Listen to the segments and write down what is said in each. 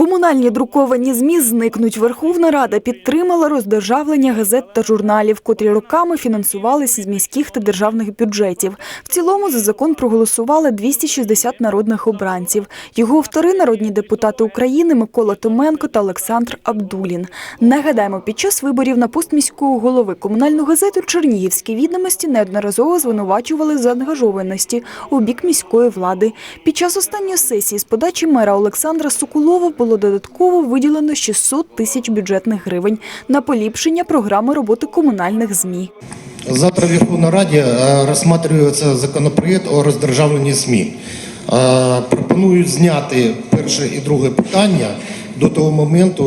Комунальні друковані ЗМІ зникнуть. Верховна Рада підтримала роздержавлення газет та журналів, котрі роками фінансувалися з міських та державних бюджетів. В цілому за закон проголосували 260 народних обранців. Його автори – народні депутати України Микола Томенко та Олександр Абдулін. Нагадаємо, під час виборів на пост міського голови комунальну газету «Чернігівські відомості» неодноразово звинувачували за ангажованості у бік міської влади. Під час останньої сесії з подачі мера Олександра Соколова було додатково виділено 600 тисяч бюджетних гривень на поліпшення програми роботи комунальних ЗМІ. Завтра в Верховной Раде э, рассматривается законопроект о роздержавленні СМІ. Е, Пропонують зняти перше і друге питання до того моменту,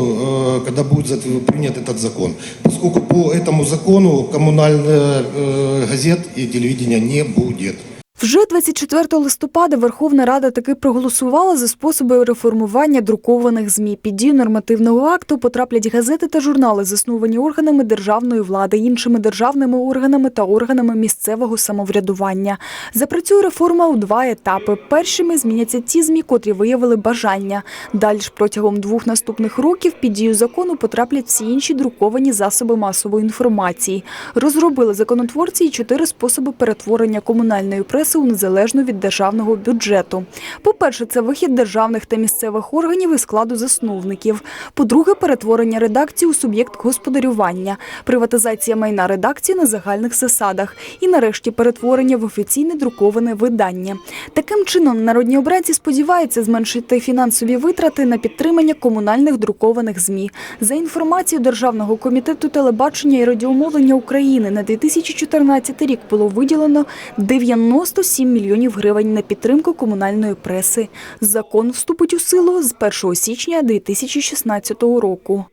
е, коли буде зат- прийнят этот закон. Поскольку по этому закону коммунальных э, газет и телевидения не будет. Вже 24 листопада Верховна Рада таки проголосувала за способи реформування друкованих ЗМІ. Під дію нормативного акту потраплять газети та журнали, засновані органами державної влади, іншими державними органами та органами місцевого самоврядування. Запрацює реформа у два етапи. Першими зміняться ті ЗМІ, котрі виявили бажання. Далі ж протягом двох наступних років під дію закону потраплять всі інші друковані засоби масової інформації. Розробили законотворці й чотири способи перетворення комунальної преси у незалежну від державного бюджету. По-перше, це вихід державних та місцевих органів із складу засновників. По-друге, перетворення редакції у суб'єкт господарювання, приватизація майна редакції на загальних засадах і, нарешті, перетворення в офіційне друковане видання. Таким чином, народні обранці сподіваються зменшити фінансові витрати на підтримання комунальних друкованих ЗМІ. За інформацією Державного комітету телебачення і радіомовлення України на 2014 рік було виділено 97 мільйонів гривень на підтримку комунальної преси. Закон вступить у силу з 1 січня 2016 року.